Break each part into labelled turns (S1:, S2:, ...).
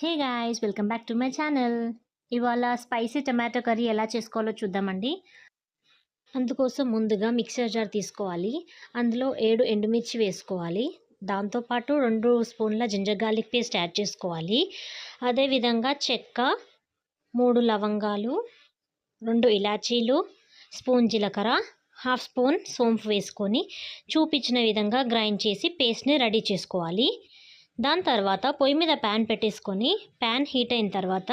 S1: Hey guys welcome back to my channel. ఇవాళ spicy tomato curry ఎలా చేసుకోవాలో చూద్దామండి. అందుకోసం ముందుగా మిక్సర్ జార్ తీసుకోవాలి. అందులో ఏడు ఎండుమిర్చి వేసుకోవాలి. దాంతోపాటు రెండు స్పూన్ల జింజర్ గార్లిక్ పేస్ట్ యాడ్ చేసుకోవాలి. అదేవిధంగా చెక్క మూడు లవంగాలు రెండు ఇలాచీలు స్పూన్ జీలకర్ర హాఫ్ స్పూన్ సోంపు వేసుకొని చూపించిన విధంగా గ్రైండ్ చేసి పేస్ట్ని రెడీ చేసుకోవాలి. దాని తర్వాత పొయ్యి మీద ప్యాన్ పెట్టేసుకొని ప్యాన్ హీట్ అయిన తర్వాత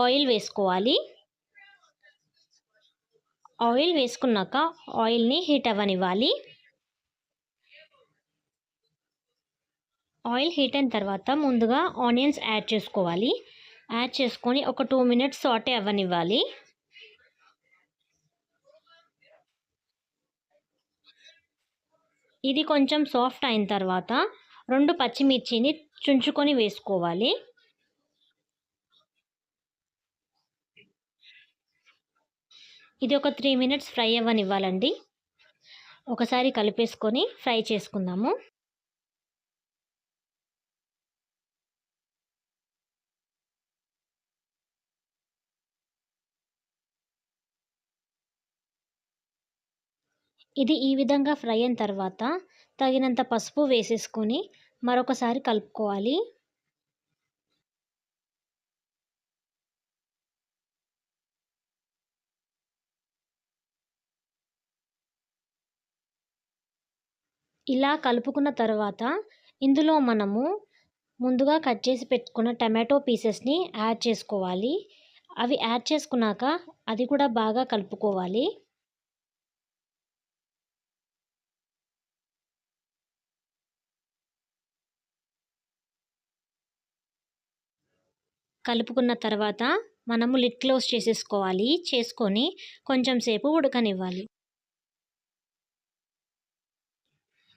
S1: ఆయిల్ వేసుకోవాలి. ఆయిల్ వేసుకున్నాక ఆయిల్ని హీట్ అవ్వనివ్వాలి. ఆయిల్ హీట్ అయిన తర్వాత ముందుగా ఆనియన్స్ యాడ్ చేసుకోవాలి. యాడ్ చేసుకొని ఒక టూ మినిట్స్ సాటే అవ్వనివ్వాలి. ఇది కొంచెం సాఫ్ట్ అయిన తర్వాత రెండు పచ్చిమిర్చిని చుంచుకొని వేసుకోవాలి. ఇది ఒక త్రీ మినిట్స్ ఫ్రై అవ్వనివ్వాలండి. ఒకసారి కలిపేసుకొని ఫ్రై చేసుకుందాము. ఇది ఈ విధంగా ఫ్రై అయిన తర్వాత తగినంత పసుపు వేసేసుకొని మరొకసారి కలుపుకోవాలి. ఇలా కలుపుకున్న తర్వాత ఇందులో మనము ముందుగా కట్ చేసి పెట్టుకున్న టమాటో పీసెస్ని యాడ్ చేసుకోవాలి. అవి యాడ్ చేసుకున్నాక అది కూడా బాగా కలుపుకోవాలి. కలుపుకున్న తర్వాత మనము లిడ్ క్లోజ్ చేసేసుకోవాలి. చేసుకొని కొంచెం సేపు ఉడకనివ్వాలి.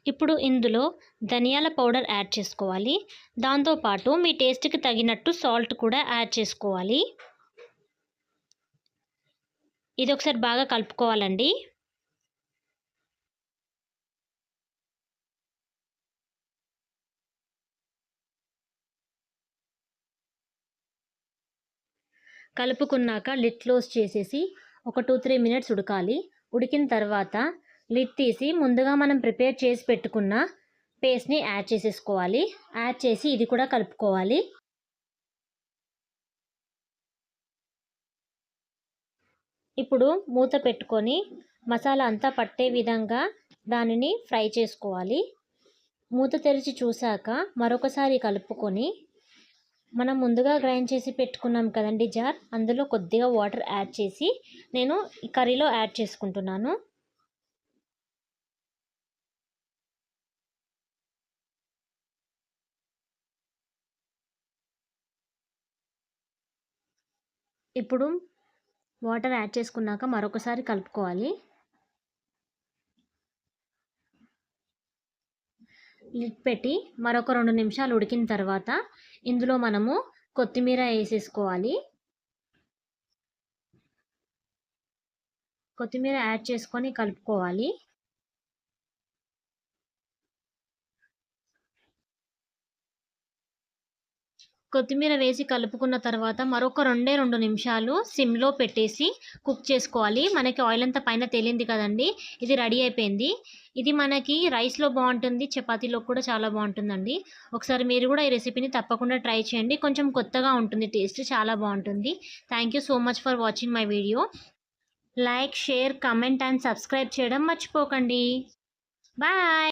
S1: ఇప్పుడు ఇందులో ధనియాల పౌడర్ యాడ్ చేసుకోవాలి. దాంతోపాటు మీ టేస్ట్కి తగినట్టు సాల్ట్ కూడా యాడ్ చేసుకోవాలి. ఇది ఒకసారి బాగా కలుపుకోవాలండి. కలుపుకున్నాక లిడ్ క్లోజ్ చేసేసి ఒక టూ త్రీ మినిట్స్ ఉడకాలి. ఉడికిన తర్వాత లిడ్ తీసి ముందుగా మనం ప్రిపేర్ చేసి పెట్టుకున్న పేస్ట్ని యాడ్ చేసేసుకోవాలి. యాడ్ చేసి ఇది కూడా కలుపుకోవాలి. ఇప్పుడు మూత పెట్టుకొని మసాలా అంతా పట్టే విధంగా దానిని ఫ్రై చేసుకోవాలి. మూత తెరిచి చూశాక మరొకసారి కలుపుకొని మనం ముందుగా గ్రైండ్ చేసి పెట్టుకున్నాం కదండి జార్. అందులో కొద్దిగా వాటర్ యాడ్ చేసి నేను కర్రీలో యాడ్ చేసుకుంటున్నాను. ఇప్పుడు వాటర్ యాడ్ చేసుకున్నాక మరొకసారి కలుపుకోవాలి. లిడ్ పెట్టి మరొక రెండు నిమిషాలు ఉడికిన తర్వాత ఇందులో మనము కొత్తిమీర వేసేసుకోవాలి. కొత్తిమీర యాడ్ చేసుకొని కలుపుకోవాలి. కొత్తిమీర వేసి కలుపుకున్న తర్వాత మరొక రెండే రెండు నిమిషాలు సిమ్లో పెట్టేసి కుక్ చేసుకోవాలి. మనకి ఆయిల్ అంతా పైన తేలింది కదండి ఇది రెడీ అయిపోయింది. ఇది మనకి రైస్లో బాగుంటుంది చపాతీలో కూడా చాలా బాగుంటుందండి. ఒకసారి మీరు కూడా ఈ రెసిపీని తప్పకుండా ట్రై చేయండి. కొంచెం కొత్తగా ఉంటుంది టేస్ట్ చాలా బాగుంటుంది. Thank you so much for watching my video. Like share comment and subscribe చేయడం మర్చిపోకండి. బాయ్!